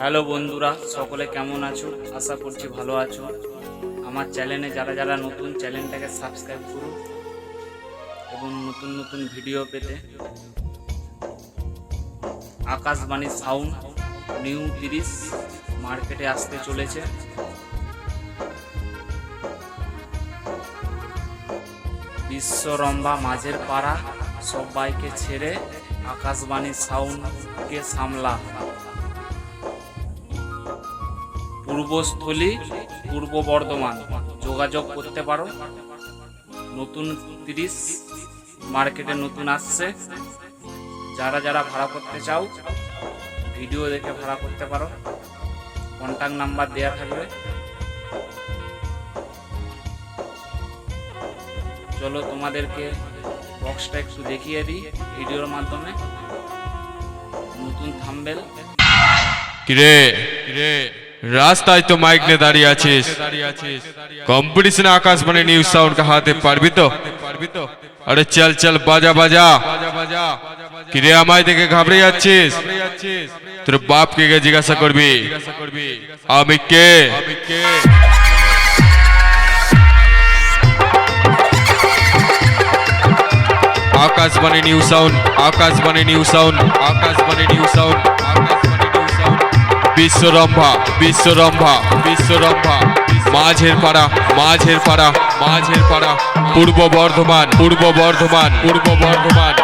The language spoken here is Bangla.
হ্যালো বন্ধুরা, সকলে কেমন আছো? আশা করছি ভালো আছো। আমার চ্যানেলে যারা যারা নতুন, চ্যানেলটাকে সাবস্ক্রাইব করুন এবং নতুন নতুন ভিডিও পেতে আকাশবাণী সাউন্ড নিউ তিরিশ মার্কেটে আসতে চলেছে। বিশ্বরম্ভা মাঝের পাড়া সবাইকে ছেড়ে আকাশবাণী সাউন্ডকে সামলা। পূর্বস্থলী পূর্ব বর্ধমান। যোগাযোগ করতে পারো। নতুন তিরিশ মার্কেটে নতুন আসছে। যারা যারা ভাড়া করতে চাও ভিডিও দেখে ভাড়া করতে পারো। কন্ট্যাক্ট নাম্বার দেওয়া থাকবে। চলো তোমাদেরকে বক্সটা একটু দেখিয়ে দিই ভিডিওর মাধ্যমে। নতুন থাম্বেল। কিরে? কিরে? রাস্তায় তো মাইক নিয়ে দাঁড়িয়ে আছিস। কম্পিটিশনে আকাশবাণী নিউজ সাউন্ড হাতে পারবি তো? আরে চল চল, বাজা বাজা। কিরে আমায় দেখে ঘাবড়ে যাচ্ছিস? তোর বাপকে গিয়ে জিজ্ঞাসা করবি। আমি কে? কে Akashvani new sound Akashvani new sound Akashvani new sound sound বিশ্বরম্ভা বিশ্বরম্ভা বিশ্বরম্ভা। মাঝের পাড়া মাঝের পাড়া মাঝের পাড়া। পূর্ব বর্ধমান পূর্ব বর্ধমান পূর্ব বর্ধমান।